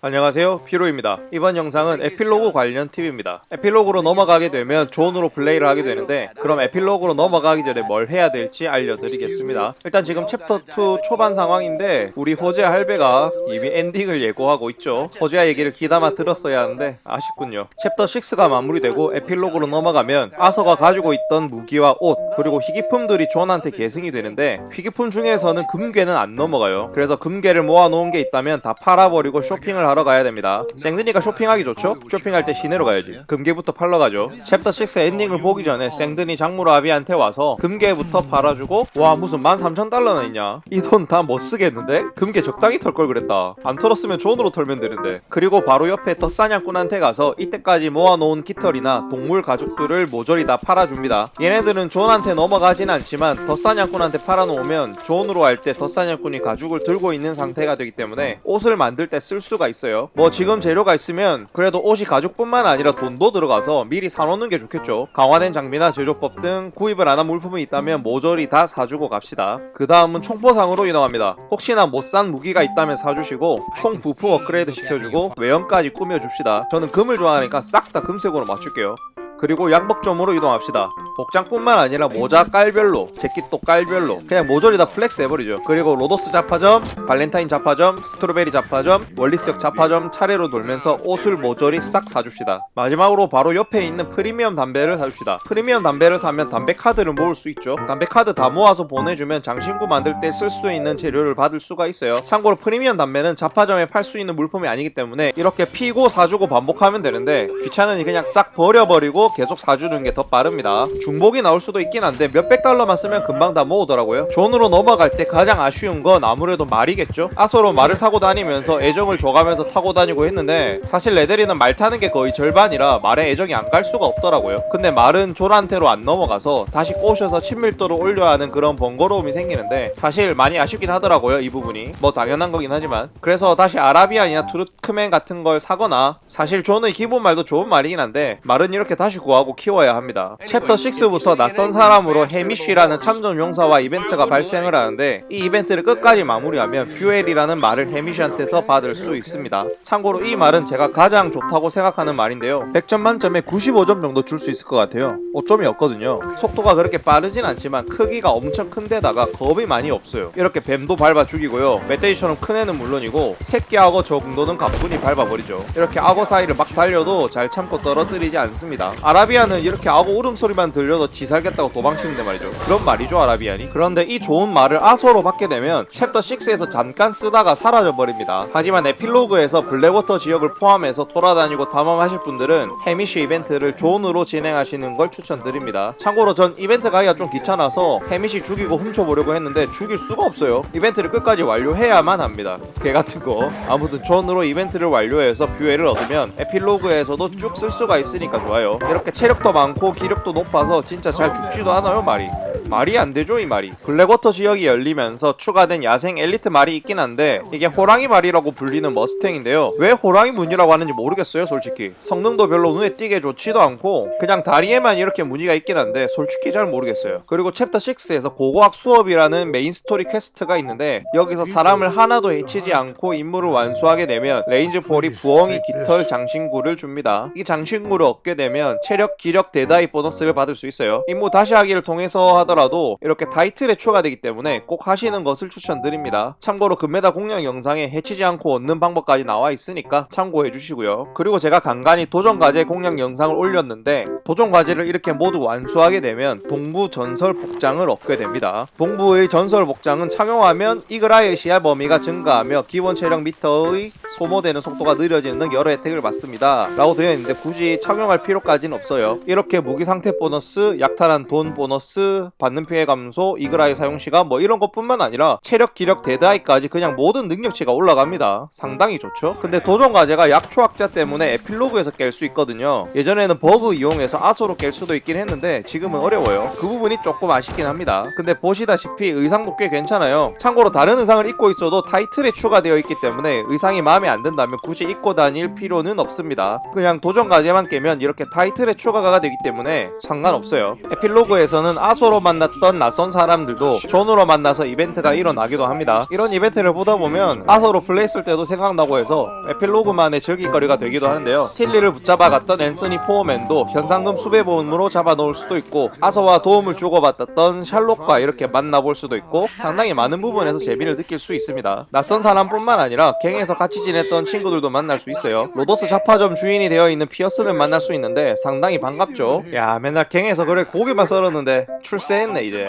안녕하세요. 피로입니다. 이번 영상은 에필로그 관련 팁입니다. 에필로그로 넘어가게 되면 존으로 플레이를 하게 되는데 그럼 에필로그로 넘어가기 전에 뭘 해야 될지 알려드리겠습니다. 일단 지금 챕터 2 초반 상황인데 우리 호재 할배가 이미 엔딩을 예고하고 있죠. 호재야 얘기를 귀담아 들었어야 하는데 아쉽군요. 챕터 6가 마무리되고 에필로그로 넘어가면 아서가 가지고 있던 무기와 옷 그리고 희귀품들이 존한테 계승이 되는데 희귀품 중에서는 금괴는 안 넘어가요. 그래서 금괴를 모아놓은 게 있다면 다 팔아버리고 쇼핑을 하러 가야 됩니다. 생드니까 쇼핑하기 좋죠? 쇼핑할 때 시내로 가야지. 금괴부터 팔러 가죠. 챕터 6 엔딩을 보기 전에 생드니 장무로 아비한테 와서 금괴부터 팔아주고 와 무슨 13,000달러나 있냐? 이 돈 다 못 쓰겠는데? 금괴 적당히 털 걸 그랬다. 안 털었으면 존으로 털면 되는데. 그리고 바로 옆에 덧사냥꾼한테 가서 이때까지 모아놓은 깃털이나 동물 가죽들을 모조리 다 팔아줍니다. 얘네들은 존한테 넘어가진 않지만 덧사냥꾼한테 팔아놓으면 존으로 할 때 덧사냥꾼이 가죽을 들고 있는 상태가 되기 때문에 옷을 만들 때 쓸 수가 있어 요. 뭐 지금 재료가 있으면 그래도 옷이 가죽뿐만 아니라 돈도 들어가서 미리 사놓는 게 좋겠죠. 강화된 장비나 제조법 등 구입을 안 한 물품이 있다면 모조리 다 사주고 갑시다. 그 다음은 총포상으로 이동합니다. 혹시나 못 산 무기가 있다면 사주시고 총 부품 업그레이드 시켜주고 외형까지 꾸며줍시다. 저는 금을 좋아하니까 싹 다 금색으로 맞출게요. 그리고 양복점으로 이동합시다. 복장뿐만 아니라 모자 깔별로, 재킷도 깔별로 그냥 모조리 다 플렉스 해버리죠. 그리고 로도스 잡화점, 발렌타인 잡화점, 스트로베리 잡화점, 원리스역 잡화점 차례로 돌면서 옷을 모조리 싹 사줍시다. 마지막으로 바로 옆에 있는 프리미엄 담배를 사줍시다. 프리미엄 담배를 사면 담배 카드를 모을 수 있죠. 담배 카드 다 모아서 보내주면 장신구 만들 때 쓸 수 있는 재료를 받을 수가 있어요. 참고로 프리미엄 담배는 잡화점에 팔 수 있는 물품이 아니기 때문에 이렇게 피고 사주고 반복하면 되는데 귀찮으니 그냥 싹 버려버리고 계속 사주는 게 더 빠릅니다. 중복이 나올 수도 있긴 한데 몇백 달러만 쓰면 금방 다 모으더라고요. 존으로 넘어갈 때 가장 아쉬운 건 아무래도 말이겠죠. 아서로 말을 타고 다니면서 애정을 줘가면서 타고 다니고 했는데 사실 레데리는 말 타는 게 거의 절반이라 말에 애정이 안 갈 수가 없더라고요. 근데 말은 존한테로 안 넘어가서 다시 꼬셔서 친밀도를 올려야 하는 그런 번거로움이 생기는데 사실 많이 아쉽긴 하더라고요 이 부분이 뭐 당연한 거긴 하지만 그래서 다시 아라비안이나 투르크맨 같은 걸 사거나 사실 존의 기본 말도 좋은 말이긴 한데 말은 이렇게 다시 구하고 키워야 합니다. 챕터 6부터 낯선 사람으로 해미쉬라는 참전 용사와 이벤트가 발생을 하는데 이 이벤트를 끝까지 마무리하면 뷰엘이라는 말을 해미쉬한테서 받을 수 있습니다. 참고로 이 말은 제가 가장 좋다고 생각하는 말인데요. 100점 만점에 95점 정도 줄 수 있을 것 같아요. 5점이 없거든요. 속도가 그렇게 빠르진 않지만 크기가 엄청 큰데다가 겁이 많이 없어요. 이렇게 뱀도 밟아 죽이고요. 멧돼지처럼 큰 애는 물론이고 새끼 악어 정도는 가뿐히 밟아버리죠. 이렇게 악어 사이를 막 달려도 잘 참고 떨어뜨리지 않습니다. 아라비아는 이렇게 악어 울음소리만 들려도 지 살겠다고 도망치는데 말이죠. 그런 말이죠 아라비안이. 그런데 이 좋은 말을 아소로 받게 되면 챕터 6에서 잠깐 쓰다가 사라져 버립니다. 하지만 에필로그에서 블랙워터 지역을 포함해서 돌아다니고 탐험하실 분들은 해미쉬 이벤트를 존으로 진행하시는 걸 추천드립니다. 참고로 전 이벤트 가기가 좀 귀찮아서 해미쉬 죽이고 훔쳐보려고 했는데 죽일 수가 없어요. 이벤트를 끝까지 완료해야만 합니다. 개 같은 거. 아무튼 존으로 이벤트를 완료해서 뷰에를 얻으면 에필로그에서도 쭉 쓸 수가 있으니까 좋아요. 이렇게 체력도 많고 기력도 높아서 진짜 잘 죽지도 않아요 말이. 말이 안 되죠 이 말이. 블랙워터 지역이 열리면서 추가된 야생 엘리트 말이 있긴 한데 이게 호랑이 말이라고 불리는 머스탱인데요. 왜 호랑이 문이라고 하는지 모르겠어요 솔직히. 성능도 별로 눈에 띄게 좋지도 않고 그냥 다리에만 이렇게 무늬가 있긴 한데 솔직히 잘 모르겠어요. 그리고 챕터 6에서 고고학 수업이라는 메인 스토리 퀘스트가 있는데 여기서 사람을 하나도 해치지 않고 임무를 완수하게 되면 레인즈 폴이 부엉이 깃털 장신구를 줍니다. 이 장신구를 얻게 되면 체력 기력 대다이 보너스를 받을 수 있어요. 임무 다시 하기를 통해서 하더라도 이렇게 타이틀에 추가되기 때문에 꼭 하시는 것을 추천드립니다. 참고로 금메달 공략 영상에 해치지 않고 얻는 방법까지 나와 있으니까 참고해 주시고요. 그리고 제가 간간히 도전 과제 공략 영상을 올렸는데 도전 과제를 이렇게 모두 완수하게 되면 동부 전설 복장을 얻게 됩니다. 동부의 전설 복장은 착용하면 이그라의 시야 범위가 증가하며 기본 체력 미터의 소모되는 속도가 느려지는 등 여러 혜택을 받습니다. 라고 되어 있는데 굳이 착용할 필요까지는 없어요. 이렇게 무기 상태 보너스, 약탈한 돈 보너스, 받는 피해 감소, 이그라의 사용 시간 뭐 이런 것뿐만 아니라 체력, 기력, 데드아이까지 그냥 모든 능력치가 올라갑니다. 상당히 좋죠. 근데 도전 과제가 약초 학자 때문에 에필로그에서 깰 수 있거든요. 예전에는 버그 이용해서 아소로 깰 수도 있긴 했는데 지금은 어려워요. 그 부분이 조금 아쉽긴 합니다. 근데 보시다시피 의상도 꽤 괜찮아요. 참고로 다른 의상을 입고 있어도 타이틀에 추가되어 있기 때문에 의상이 마음에 안 든다면 굳이 입고 다닐 필요는 없습니다. 그냥 도전 과제만 깨면 이렇게 타이틀에 추가가 되기 때문에 상관없어요. 에필로그에서는 아소로 만난 만났던 낯선 사람들도 존으로 만나서 이벤트가 일어나기도 합니다. 이런 이벤트를 보다 보면 아서로 플레이했을 때도 생각나고 해서 에필로그만의 즐길거리가 되기도 하는데요. 틸리를 붙잡아갔던 앤서니 포어맨도 현상금 수배 보험으로 잡아놓을 수도 있고 아서와 도움을 주고받았던 샬롯과 이렇게 만나볼 수도 있고 상당히 많은 부분에서 재미를 느낄 수 있습니다. 낯선 사람뿐만 아니라 갱에서 같이 지냈던 친구들도 만날 수 있어요. 로더스 잡화점 주인이 되어 있는 피어스를 만날 수 있는데 상당히 반갑죠. 야 맨날 갱에서 그래 고기만 썰었는데 출세 했네 이제.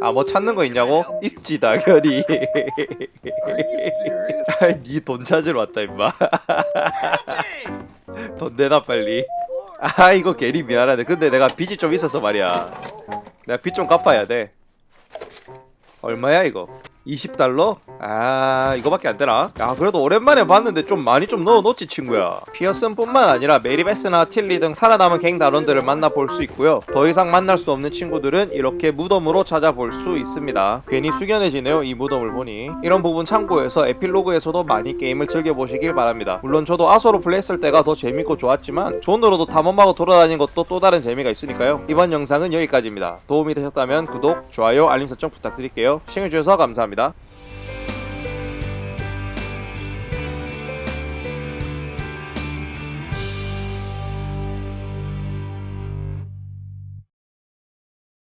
아 뭐 찾는 거 있냐고? 있지 당연히. 아이 니돈 찾으러 왔다 임마. 돈 내놔 빨리. 아 이거 괜히 미안하네. 근데 내가 빚이 좀 있어서 말이야. 내가 빚 좀 갚아야 돼. 얼마야 이거? 20달러? 아 이거밖에 안 되나? 야 그래도 오랜만에 봤는데 좀 많이 좀 넣어놓지 친구야. 피어슨뿐만 아니라 메리베스나 틸리 등 살아남은 갱 단원들을 만나볼 수 있고요. 더 이상 만날 수 없는 친구들은 이렇게 무덤으로 찾아볼 수 있습니다. 괜히 숙연해지네요 이 무덤을 보니. 이런 부분 참고해서 에필로그에서도 많이 게임을 즐겨보시길 바랍니다. 물론 저도 아소로 플레이했을 때가 더 재밌고 좋았지만 존으로도 탐험하고 돌아다니는 것도 또 다른 재미가 있으니까요. 이번 영상은 여기까지입니다. 도움이 되셨다면 구독, 좋아요, 알림 설정 부탁드릴게요. 시청해주셔서 감사합니다